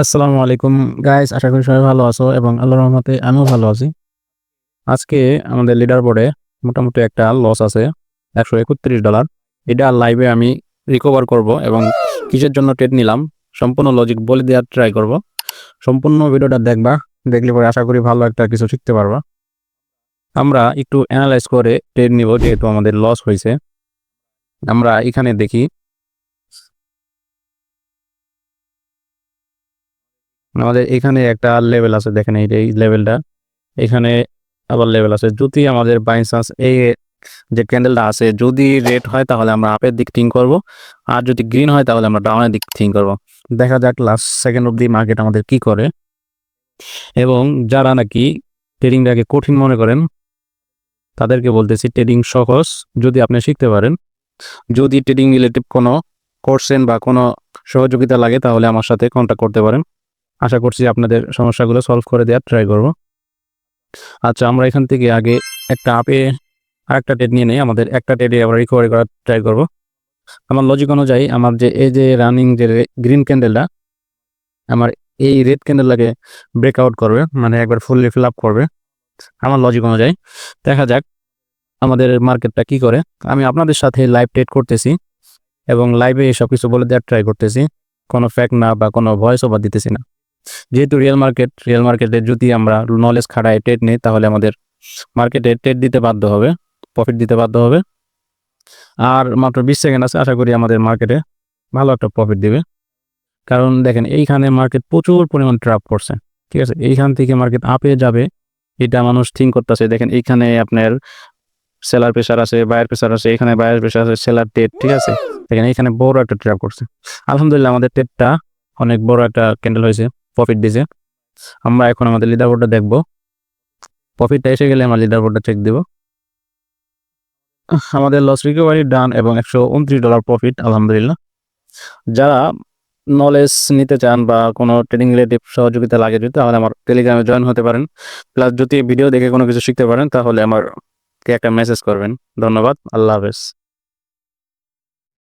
আসসালামু আলাইকুম গাইস আশা করি সবাই ভালো আছো এবং আল্লাহর রহমতে আমিও ভালো আছি। আজকে আমাদের লিডার বোর্ডে মোটামুটি একটা লস আছে, একশো একত্রিশ ডলার এটা লাইভে আমি রিকভার করব এবং কিসের জন্য ট্রেড নিলাম, সম্পূর্ণ লজিক বলে দেওয়ার ট্রাই করব। সম্পূর্ণ ভিডিওটা দেখবা, দেখলে পরে আশা করি ভালো একটা কিছু শিখতে পারবা। আমরা একটু অ্যানালাইজ করে ট্রেড নিব, যেহেতু আমাদের লস হয়েছে। আমরা এখানে দেখি আমাদের এখানে একটা লেভেল আছে, দেখেন এই এই লেভেলটা এখানে আবার লেভেল আছে। যদি আমাদের বাই চান্স এই যে ক্যান্ডেলটা আছে, যদি রেড হয় তাহলে আমরা আপের দিক থিঙ্ক করব। আর যদি গ্রিন হয় তাহলে আমরা ডাউনের দিক থিঙ্ক করব। দেখা যাক last second of the market আমাদের কি করে। এবং যারা নাকি ট্রেডিংটাকে কঠিন মনে করেন, তাদেরকে বলতেছি ট্রেডিং সহজ, যদি আপনি শিখতে পারেন। যদি ট্রেডিং রিলেটিভ কোনো করছেন বা কোনো সহযোগিতা লাগে তাহলে আমার সাথে কন্ট্যাক্ট করতে পারেন। আশা করছি আপনাদের সমস্যাগুলো সলভ করে দেওয়ার ট্রাই করব। আচ্ছা আমরা এখান থেকে আগে একটা আপে আরেকটা টেড নিয়ে নেই, আমাদের একটা টেডে আবার রিকভারি করার ট্রাই করব। আমার লজিক অনুযায়ী আমার যে, এই যে রানিং যে গ্রিন ক্যান্ডেলটা আমার এই রেড ক্যান্ডেলটাকে ব্রেকআউট করবে মানে একবার ফুললি ফিল আপ করবে, আমার লজিক অনুযায়ী। দেখা যাক আমাদের মার্কেটটা কি করে। আমি আপনাদের সাথে লাইভ ট্রেড করতেছি এবং লাইভে সব কিছু বলে দেওয়ার ট্রাই করতেছি। কোনো ফ্যাক্ট না বা কোনো ভয়েস ওভার দিতেছি না। যেহেতু রিয়েল মার্কেট রিয়েল মার্কেটে যদি আমরা নলেজ খাড়ায় ট্রেড নিই, তাহলে আমাদের মার্কেটে ট্রেড দিতে বাধ্য হবে প্রফিট দিতে বাধ্য হবে। আর মাত্র বিশ সেকেন্ড আছে, আশা করি আমাদের মার্কেটে ভালো একটা প্রফিট দিবে। কারণ দেখেন, এইখানে মার্কেট প্রচুর পরিমাণ ট্রাপ করছে, ঠিক আছে? এইখান থেকে মার্কেট আপে যাবে, এটা মানুষ থিঙ্ক করতেছে। দেখেন, এইখানে আপনার সেলার প্রেশার আছে বায়ার প্রেশার আছে, এখানে বায়ার প্রেশার আছে সেলার টেট ঠিক আছে? দেখেন, এইখানে বড় একটা ট্র্যাপ করছে। আলহামদুলিল্লাহ, আমাদের টেটটা অনেক বড় একটা ক্যান্ডেল হয়েছে। প্রফিট দিছে। আমরা এখন আমাদের লিডার বোর্ডটা দেখব। প্রফিটটা এসে গেলে আমরা লিডার বোর্ডটা চেক দেব। আমাদের লস রিকভারি ডান এবং একশো উনত্রিশ ডলার প্রফিট আলহামদুলিল্লাহ। যারা নলেজ নিতে চান বা কোনো ট্রেডিং রিলেটিভ সহযোগিতা লাগে যদি, তাহলে আমার টেলিগ্রামে জয়েন হতে পারেন। প্লাস যদি ভিডিও দেখে কোনো কিছু শিখতে পারেন, তাহলে আমার একটা মেসেজ করবেন। ধন্যবাদ, আল্লাহ হাফেজ।